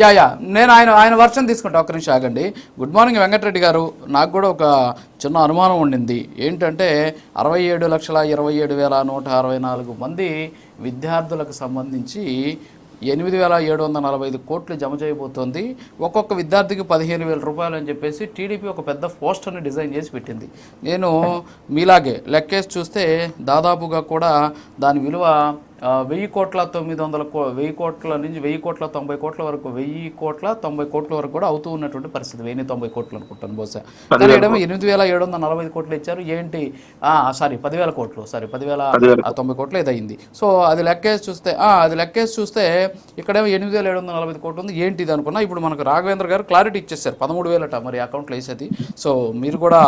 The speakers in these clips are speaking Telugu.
Yeah yeah. నేను ఆయన ఆయన వర్షన్ తీసుకుంటా. ఒక్క నిమిషం ఆగండి. గుడ్ మార్నింగ్ వెంకటరెడ్డి గారు. నాకు కూడా ఒక చిన్న అనుమానం ఉండింది. ఏంటంటే అరవై ఏడు లక్షల ఇరవై ఏడు వేల నూట అరవై నాలుగు మంది విద్యార్థులకు సంబంధించి ఎనిమిది వేల ఏడు వందల నలభై ఐదు కోట్లు జమ చేయబోతోంది. ఒక్కొక్క విద్యార్థికి పదిహేను వేల రూపాయలు అని చెప్పేసి టీడీపీ ఒక పెద్ద పోస్టర్ని డిజైన్ చేసి పెట్టింది. నేను మీలాగే లెక్కేసి చూస్తే దాదాపుగా కూడా దాని విలువ వెయ్యి కోట్ల తొమ్మిది వందల కో వెయ్యి కోట్ల నుంచి వెయ్యి కోట్ల తొంభై కోట్ల వరకు వెయ్యి కోట్ల తొంభై కోట్ల వరకు కూడా అవుతూ ఉన్నటువంటి పరిస్థితి. వెయ్యి తొంభై కోట్లు అనుకుంటాను బహుశా. కానీ ఎనిమిది వేల ఏడు వందల నలభై కోట్లు ఇచ్చారు. ఏంటి? సారీ పదివేల కోట్లు సారీ పదివేల తొంభై కోట్లు అయింది సో అది లెక్కేసి చూస్తే అది లెక్కేసి చూస్తే ఇక్కడేమో ఎనిమిది వేల ఏడు వందల నలభై కోట్లు ఉంది. ఏంటి ఇది అనుకున్నా? ఇప్పుడు మనకు రాఘవేంద్ర గారు క్లారిటీ ఇచ్చేసారు. పదమూడు వేలట మరి అకౌంట్లో వేసేది. సో మీరు కూడా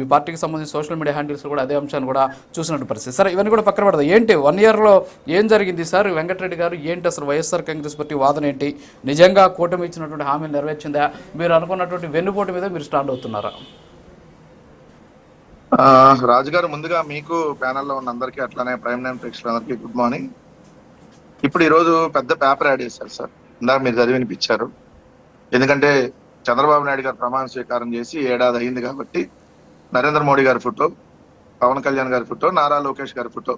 మీ పార్టీకి సంబంధించి సోషల్ మీడియా హ్యాండిల్స్ కూడా అదే అంశాన్ని కూడా చూసినట్టు పరిస్థితి. సరే ఇవన్నీ కూడా పక్కన పెడదాం. ఏంటి? వన్ ఇయర్లో ఏం జరిగింది సార్? వెంకటరెడ్డి గారు ఏంటి అసలు వైఎస్ఆర్ కాంగ్రెస్ పార్టీ వాదన ఏంటి? నిజంగా కూటమి ఇచ్చినటువంటి హామీలు నెరవేర్చిందా? మీరు అనుకున్నటువంటి వెన్నుపోటు మీద మీరు స్టాండ్ అవుతున్నారా? రాజుగారు రాజు గారు ముందుగా మీకు ప్యానెల్లో ఉన్న అందరికీ అట్లానే ప్రైమ్ నైన్ ప్రేక్షకులందరికీ గుడ్ మార్నింగ్. ఇప్పుడు ఈరోజు పెద్ద పేపర్ యాడ్ చేశారు సార్. ఇందాక మీరు చదివి వినిపించారు ఎందుకంటే చంద్రబాబు నాయుడు గారు ప్రమాణ స్వీకారం చేసి ఏడాది అయింది కాబట్టి నరేంద్ర మోడీ గారి ఫోటో పవన్ కళ్యాణ్ గారి ఫోటో నారా లోకేష్ గారి ఫోటో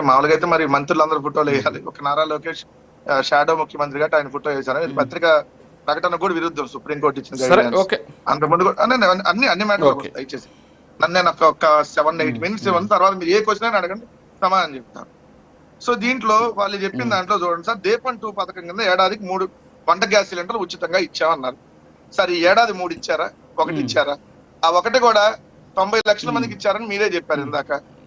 అంటే మామూలుగా అయితే మరి మంత్రులందరూ ఫోటోలు వేయాలి. ఒక నారా లోకేష్ షాడో ముఖ్యమంత్రి కాబట్టి ఆయన ఫోటో వేశారు. ఇది పత్రిక ప్రకటన కూడా విరుద్ధం సుప్రీంకోర్టు. ఓకే. అంత ముందు అన్నీ అన్ని Okay. దయచేసి. నన్ను నేను ఒక- సెవెన్ ఎయిట్ మినిట్స్ ఇవ్వను తర్వాత మీరు ఏ క్వశ్చన్ అయినా అడగండి సమాధానం చెప్తాను. సో దీంట్లో వాళ్ళు చెప్పిన దాంట్లో చూడండి సార్ దీపం టూ పథకం కింద ఏడాదికి మూడు వంట గ్యాస్ సిలిండర్లు ఉచితంగా ఇచ్చామన్నారు. సరే ఈ ఏడాది మూడు ఇచ్చారా? ఒకటి. ఇచ్చారా? ఆ ఒకటి కూడా తొంభై లక్షల మందికి ఇచ్చారని మీరే చెప్పారు ఇందాక.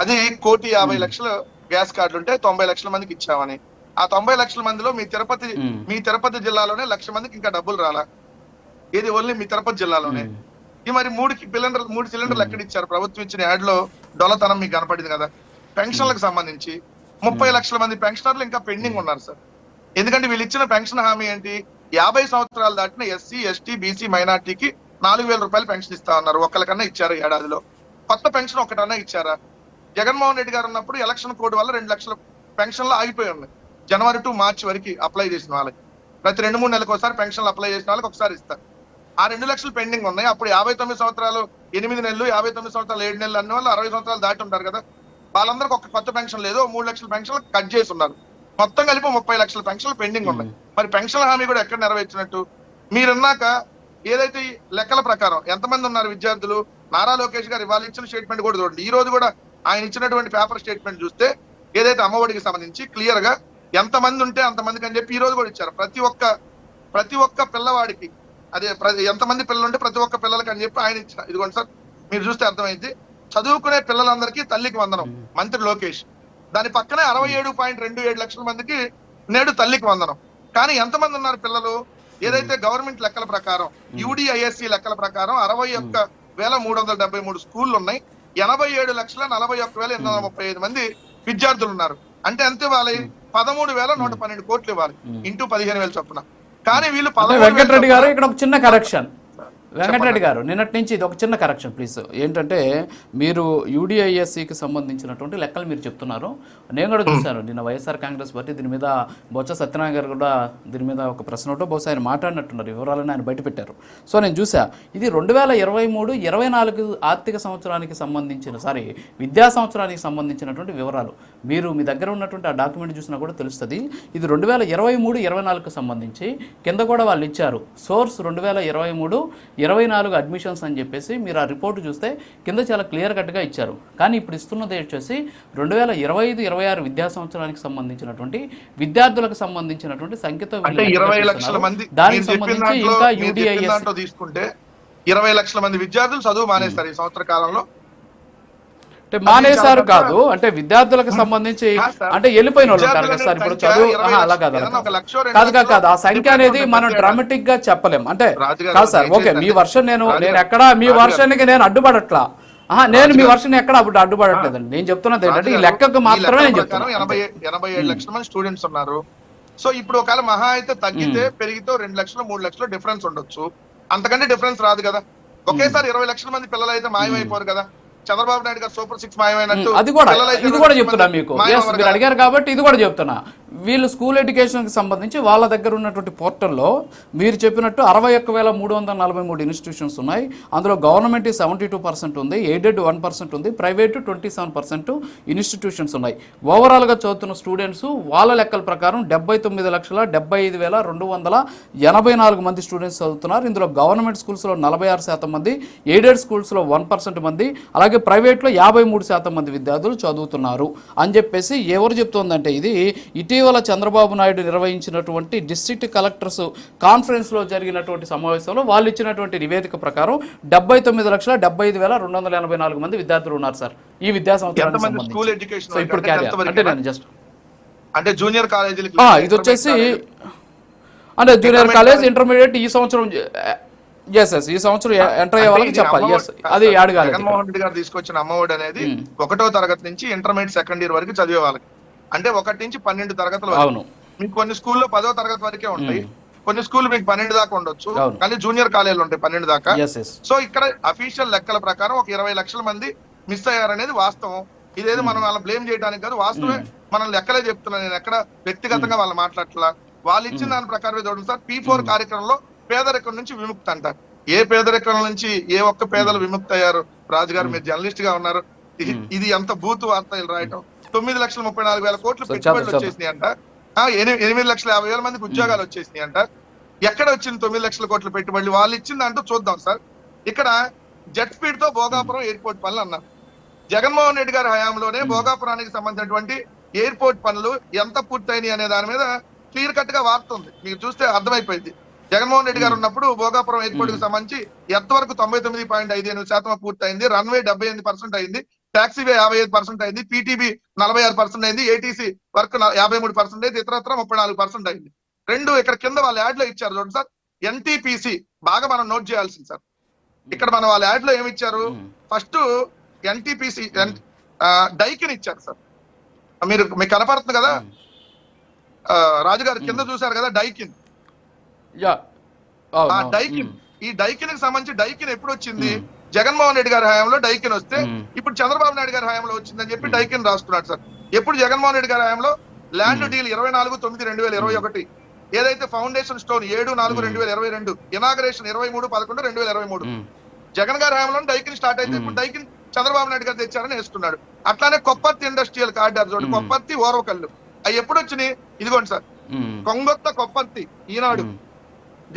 అది కోటి యాభై లక్షల గ్యాస్ కార్డులు ఉంటే తొంభై లక్షల మందికి ఇచ్చామని. ఆ తొంభై లక్షల మందిలో మీ తిరుపతి. మీ తిరుపతి జిల్లాలోనే లక్ష మందికి ఇంకా డబ్బులు రాలా? ఇది ఓన్లీ మీ తిరుపతి జిల్లాలోనే. ఈ మరి మూడు సిలిండర్ మూడు సిలిండర్లు ఎక్కడ ఇచ్చారు? ప్రభుత్వం ఇచ్చిన యాడ్లో డొలతనం మీకు కనపడింది కదా? పెన్షన్లకు సంబంధించి ముప్పై లక్షల మంది పెన్షనర్లు ఇంకా పెండింగ్ ఉన్నారు సార్. ఎందుకంటే వీళ్ళు ఇచ్చిన పెన్షన్ హామీ ఏంటి? యాభై సంవత్సరాలు దాటిన ఎస్సీ ఎస్టీ బీసీ మైనార్టీకి నాలుగు వేల రూపాయలు పెన్షన్ ఇస్తా ఉన్నారు ఒక్కరికన్నా ఇచ్చారు ఏడాదిలో. కొత్త పెన్షన్ ఒకటన్నా ఇచ్చారా? జగన్మోహన్ రెడ్డి గారు ఉన్నప్పుడు ఎలక్షన్ కోడ్ వల్ల రెండు లక్షల పెన్షన్లు ఆగిపోయి ఉన్నాయి. జనవరి టు మార్చి వరకు అప్లై చేసిన వాళ్ళకి. ప్రతి రెండు మూడు నెలలకు ఒకసారి పెన్షన్లు అప్లై చేసిన వాళ్ళకి ఒకసారి ఇస్తారు. ఆ రెండు లక్షలు పెండింగ్ ఉన్నాయి. అప్పుడు యాభై తొమ్మిది సంవత్సరాలు ఎనిమిది నెలలు యాభై తొమ్మిది సంవత్సరాలు ఏడు నెలలు అన్ని వాళ్ళు అరవై సంవత్సరాలు దాటి ఉంటారు కదా. వాళ్ళందరికీ ఒక కొత్త పెన్షన్ లేదు. మూడు లక్షల పెన్షన్లు కట్ చేసి ఉన్నారు. మొత్తం కలిపి ముప్పై లక్షల పెన్షన్లు పెండింగ్ ఉన్నాయి. మరి పెన్షన్ హామీ కూడా ఎక్కడ నెరవేర్చినట్టు? మీరున్నాక ఏదైతే లెక్కల ప్రకారం ఎంతమంది ఉన్నారు విద్యార్థులు? నారా లోకేష్ గారు ఇవాళ ఇచ్చిన స్టేట్మెంట్ కూడా చూడండి. ఈ రోజు కూడా ఆయన ఇచ్చినటువంటి పేపర్ స్టేట్మెంట్ చూస్తే ఏదైతే అమ్మఒడికి సంబంధించి క్లియర్గా ఎంతమంది ఉంటే అంతమందికి అని చెప్పి ఈ రోజు కూడా ఇచ్చారు. ప్రతి ఒక్క ప్రతి ఒక్క పిల్లవాడికి అదే ఎంతమంది పిల్లలు ఉంటే ప్రతి ఒక్క పిల్లలకి అని చెప్పి ఆయన ఇచ్చిన ఇదిగోండి సార్ మీరు చూస్తే అర్థమైంది. చదువుకునే పిల్లలందరికీ తల్లికి వందనం మంత్రి లోకేష్. దాని పక్కనే అరవై ఏడు పాయింట్ రెండు ఏడు లక్షల మందికి నేడు తల్లికి వందనం. కానీ ఎంతమంది ఉన్నారు పిల్లలు? ఏదైతే గవర్నమెంట్ లెక్కల ప్రకారం యూడిఐఎస్సి లెక్కల ప్రకారం అరవై ఒక్క వేల మూడు వందల డెబ్బై మూడు స్కూళ్ళు ఉన్నాయి. ఎనభై ఏడు లక్షల నలభై ఒక్క వేల ఎనిమిది వందల ముప్పై ఐదు మంది విద్యార్థులు ఉన్నారు అంటే ఎంత ఇవ్వాలి? పదమూడు వేల నూట పన్నెండు కోట్లు ఇవ్వాలి. ఇంటూ పదిహేను వేలు చొప్పున. కానీ వీళ్ళు వెంకటరెడ్డి గారు ఇక్కడ ఒక చిన్న కరెక్షన్ వెంకటరెడ్డి గారు నిన్నటి నుంచి ఇది ఒక చిన్న కరెక్షన్ ప్లీజ్ ఏంటంటే మీరు యూడిఐఎస్సికి సంబంధించినటువంటి లెక్కలు మీరు చెప్తున్నారు. నేను కూడా చూశాను నిన్న వైఎస్ఆర్ కాంగ్రెస్ పార్టీ దీని మీద బొత్స సత్యనారాయణ గారు కూడా దీని మీద ఒక ప్రశ్న ఉంటే బహుశా ఆయన మాట్లాడినట్టున్నారు వివరాలను ఆయన బయటపెట్టారు. సో నేను చూసా ఇది రెండు వేల ఇరవై మూడు ఇరవై నాలుగు ఆర్థిక సంవత్సరానికి సంబంధించిన సారీ విద్యా సంవత్సరానికి సంబంధించినటువంటి వివరాలు. మీరు మీ దగ్గర ఉన్నటువంటి ఆ డాక్యుమెంట్ చూసినా కూడా తెలుస్తుంది. ఇది రెండు వేల ఇరవై మూడు ఇరవై నాలుగుకు సంబంధించి కింద కూడా వాళ్ళు ఇచ్చారు. సోర్స్ రెండు వేల ఇరవై మూడు ఇరవై నాలుగు అడ్మిషన్స్ అని చెప్పేసి మీరు ఆ రిపోర్ట్ చూస్తే కింద చాలా క్లియర్ కట్గా ఇచ్చారు. కానీ ఇప్పుడు ఇస్తున్నది వచ్చేసి రెండు వేల ఇరవై ఐదు ఇరవై ఆరు విద్యా సంవత్సరానికి సంబంధించినటువంటి విద్యార్థులకు సంబంధించిన సంఖ్యతో దానికి సంబంధించి ఇంకా యూడిఐఎస్ తీసుకుంటే ఇరవై లక్షల మంది విద్యార్థులు చదువు మానేస్తారు ఈ సంవత్సర కాలంలో. అంటే మానేశారు కాదు. అంటే విద్యార్థులకు సంబంధించి. అంటే వెళ్ళిపోయిన వాళ్ళు ఉంటారు కదా సార్. ఇప్పుడు చదువు అలా కాదు కాదు. కాదు ఆ సంఖ్య అనేది మనం. డ్రామాటిక్గా చెప్పలేం. అంటే కాదు సార్ ఓకే మీ వర్షన్ నేను నేను ఎక్కడ మీ రాజుగారు. వర్షన్కి నేను అడ్డుపడట్లా. ఆహా, నేను మీ వర్షన్ ఎక్కడ అప్పుడు అడ్డుపడట్లేదండి. నేను చెప్తున్నది ఏంటంటే ఈ లెక్కకు మాత్రమే నేను చెప్తాను ఎనభై ఎనభై ఏడు లక్షల మంది స్టూడెంట్స్ ఉన్నారు. సో ఇప్పుడు ఒకవేళ మహా అయితే తగ్గితే పెరిగితే రెండు లక్షలు మూడు లక్షలు డిఫరెన్స్ ఉండొచ్చు. అంతకంటే డిఫరెన్స్ రాదు కదా. ఒకేసారి ఇరవై లక్షల మంది పిల్లలు అయితే మాయమైపోరు కదా. చంద్రబాబు నాయుడు గారు సూపర్ సిక్స్ మాయమైనట్టు అది కూడా ఇది కూడా చెప్తున్నా మీకు. మీరు. అడిగారు కాబట్టి ఇది కూడా చెప్తున్నా. వీళ్ళు స్కూల్ ఎడ్యుకేషన్కి సంబంధించి వాళ్ళ దగ్గర ఉన్నటువంటి పోర్టల్లో మీరు చెప్పినట్టు అరవై ఒక్క వేల మూడు వందల నలభై మూడు ఇన్స్టిట్యూషన్స్ ఉన్నాయి. అందులో గవర్నమెంట్ సెవెంటీ టూ పర్సెంట్ ఉంది ఎయిడెడ్ వన్ పర్సెంట్ ఉంది private twenty seven percent institutions ఉన్నాయి. ఓవరాల్గా చదువుతున్న స్టూడెంట్స్ వాళ్ళ లెక్కల ప్రకారం డెబ్బై తొమ్మిది లక్షల డెబ్బై ఐదు వేల రెండు వందల ఎనభై నాలుగు మంది స్టూడెంట్స్ చదువుతున్నారు. ఇందులో గవర్నమెంట్ స్కూల్స్లో నలభై ఆరు శాతం మంది ఎయిడెడ్ స్కూల్స్లో వన్ పర్సెంట్ మంది అలాగే ప్రైవేట్లో యాభై మూడు శాతం మంది విద్యార్థులు చదువుతున్నారు అని చెప్పేసి ఎవరు చెప్తోందంటే ఇది ఇటీవల చంద్రబాబు నాయుడు నిర్వహించినటువంటి డిస్ట్రిక్ట్ కలెక్టర్స్ కాన్ఫరెన్స్లో జరిగినటువంటి సమావేశంలో వాళ్ళు ఇచ్చినటువంటి నివేదిక ప్రకారం డెబ్బై తొమ్మిది లక్షల డెబ్బై ఐదు వేల రెండు వందల ఎనభై నాలుగు మంది విద్యార్థులు ఉన్నారు సార్. ఈ విద్యా సంవత్సరానికి ఎంతమంది సంబంధించి. స్కూల్ ఎడ్యుకేషన్ సో ఇప్పుడు అంటే? అంటే నేను జస్ట్ అంటే జూనియర్ ఇది వచ్చేసి అంటే జూనియర్ కాలేజ్ ఇంటర్మీడియట్ ఈ సంవత్సరం ఎస్ ఎస్ ఈ సంవత్సరం ఎంటర్ అయ్యే వాళ్ళకి చెప్పాలి. ఎస్ అది యాడ్ కాలేదు ఇక్కడ. జగన్మోహన్ రెడ్డి గారు తీసుకొచ్చిన అమ్మఒడి అనేది ఒకటో తరగతి నుంచి ఇంటర్మీడియట్ సెకండ్ ఇయర్ వరకు చదివే వాళ్ళకి. అంటే ఒకటి నుంచి పన్నెండు తరగతులు. అవును. మీకు కొన్ని స్కూల్లో పదో తరగతి వరకే ఉంటాయి. కొన్ని స్కూల్ మీకు పన్నెండు దాకా ఉండొచ్చు. కానీ జూనియర్ కాలేజీలు ఉంటాయి పన్నెండు దాకా. సో ఇక్కడ అఫీషియల్ లెక్కల ప్రకారం ఒక ఇరవై లక్షల మంది మిస్ అయ్యారనేది వాస్తవం. ఇదేదో మనం వాళ్ళని బ్లేమ్ చేయడానికి కాదు. వాస్తవమే మనం లెక్కలే చెప్తున్నాను నేను. ఎక్కడ వ్యక్తిగతంగా వాళ్ళు మాట్లాడట్లా? వాళ్ళు ఇచ్చిన దాని ప్రకారం చూడండి సార్. పీ ఫోర్ కార్యక్రమంలో పేదరికం నుంచి విముక్తి అంట ఏ పేదరికం నుంచి ఏ ఒక్క పేదలు విముక్తి అయ్యారు రాజుగారు మీరు జర్నలిస్ట్గా ఉన్నారు. ఇది- ఇది ఎంత బూత్ వార్తలు రాయటం. తొమ్మిది లక్షల ముప్పై నాలుగు వేల కోట్లు పెట్టుబడులు. వచ్చేసినాయి అంట ఎనిమిది లక్షల యాభై వేల మందికి ఉద్యోగాలు వచ్చేసినాయి అంట ఎక్కడ వచ్చింది తొమ్మిది లక్షల కోట్ల పెట్టుబడులు? వాళ్ళు ఇచ్చింది అంటూ చూద్దాం సార్. ఇక్కడ జెట్ స్పీడ్తో భోగాపురం ఎయిర్పోర్ట్ పనులు అన్నారు. జగన్మోహన్ రెడ్డి గారి హయాంలోనే భోగాపురానికి సంబంధించినటువంటి ఎయిర్పోర్ట్ పనులు ఎంత పూర్తయినాయి అనే దాని మీద క్లియర్ కట్గా వార్త ఉంది. మీకు చూస్తే అర్థమైపోయింది. జగన్మోహన్ రెడ్డి గారు ఉన్నప్పుడు భోగాపురం ఎయిర్పోర్ట్కి సంబంధించి ఎంతవరకు తొంభై తొమ్మిది పాయింట్ ఐదు ఎనిమిది శాతం పూర్తయింది? రన్వే డెబ్బై ఎనిమిది పర్సెంట్ అయింది. టాక్సీవే యాభై ఐదు పర్సెంట్ అయింది పీటీబీ నలభై ఆరు పర్సెంట్ అయింది ఏటీసీ వర్క్ యాభై మూడు పర్సెంట్ అయింది ఇతరత్ర ముప్పై నాలుగు పర్సెంట్ అయింది. రెండు ఇక్కడ కింద వాళ్ళ యాడ్లో ఇచ్చారు చూడండి సార్ ఎన్టీపీసీ బాగా మనం నోట్ చేయాల్సింది సార్. ఇక్కడ మనం వాళ్ళ యాడ్లో ఏమి ఇచ్చారు ఫస్ట్ ఎన్టీపీసీ డైకిన్ ఇచ్చారు సార్. మీరు మీకు కనపడుతుంది కదా? ఆ, రాజుగారు కింద చూసారు కదా డైకిన్. డైకిన్ ఈ డైకిన్కి సంబంధించి డైకిన్ ఎప్పుడు వచ్చింది జగన్మోహన్ రెడ్డి గారి హయాంలో డైకిన్ వస్తే. ఇప్పుడు చంద్రబాబు నాయుడు గారి హయాంలో వచ్చిందని చెప్పి డైకిన్ రాస్తున్నాడు సార్. ఎప్పుడు జగన్మోహన్ రెడ్డి గారి హయాంలో ల్యాండ్ డీల్ ఇరవై నాలుగు తొమ్మిది రెండు వేల ఇరవై ఒకటి. ఏదైతే ఫౌండేషన్ స్టోన్ ఏడు నాలుగు రెండు వేల ఇరవై రెండు ఇనాగరేషన్ ఇరవై మూడు పదకొండు రెండు వేల ఇరవై మూడు. జగన్ గారి హయాంలో డైకిన్ స్టార్ట్ అయితే ఇప్పుడు డైకిన్ చంద్రబాబు నాయుడు గారు తెచ్చారని వేస్తున్నాడు. అట్లానే కొప్పర్తి ఇండస్ట్రియల్ కారిడార్ చూడండి. కొప్పర్తి ఓరవకల్లు. అవి ఎప్పుడు వచ్చినాయి? ఇదిగోండి సార్. కొంగొత్త కొప్పర్తి ఈనాడు.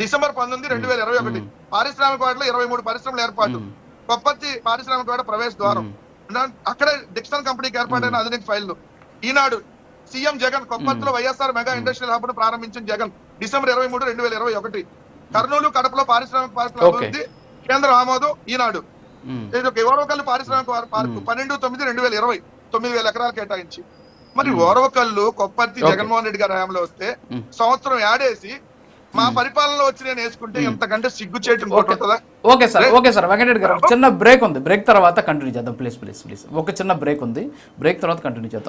డిసెంబర్ పంతొమ్మిది రెండు వేల ఇరవై ఒకటి. పారిశ్రామిక వాడలో ఇరవై మూడు పరిశ్రమల ఏర్పాటు. కొప్పర్తి పారిశ్రామిక వాడ ప్రవేశ ద్వారం. అక్కడే డిక్సన్ కంపెనీకి ఏర్పాటైన ఆధునిక ఫైళ్ళు ఈనాడు సీఎం జగన్ కొప్పర్తిలో వైఎస్ఆర్ మెగా ఇండస్ట్రియల్ హబ్ను ప్రారంభించిన జగన్ డిసెంబర్ ఇరవై మూడు రెండు వేల ఇరవై ఒకటి. కర్నూలు కడపలో పారిశ్రామిక పార్కుల. అభివృద్ధి కేంద్ర ఆమోదం ఈనాడు. ఓరవకల్లు పారిశ్రామిక పార్కు. పన్నెండు తొమ్మిది రెండు వేల ఇరవై. తొమ్మిది వేల ఎకరాలు కేటాయించి. మరి ఓరవకల్లు కొప్పర్తి. జగన్మోహన్ రెడ్డి గారి హయాంలో వస్తే. సంవత్సరం యాడేసి మా పరిపాలనలో వచ్చి నేను వేసుకుంటే ఎంతకంటే సిగ్గు చేయటం ఉంటుందా? Okay sir okay sir Venkatareddy garu చిన్న బ్రేక్ ఉంది. బ్రేక్ తర్వాత కంటిన్యూ చేద్దాం. ప్లీజ్ ప్లీజ్ ప్లీజ్ ఒక చిన్న బ్రేక్ ఉంది. బ్రేక్ తర్వాత కంటిన్యూ చేద్దాం.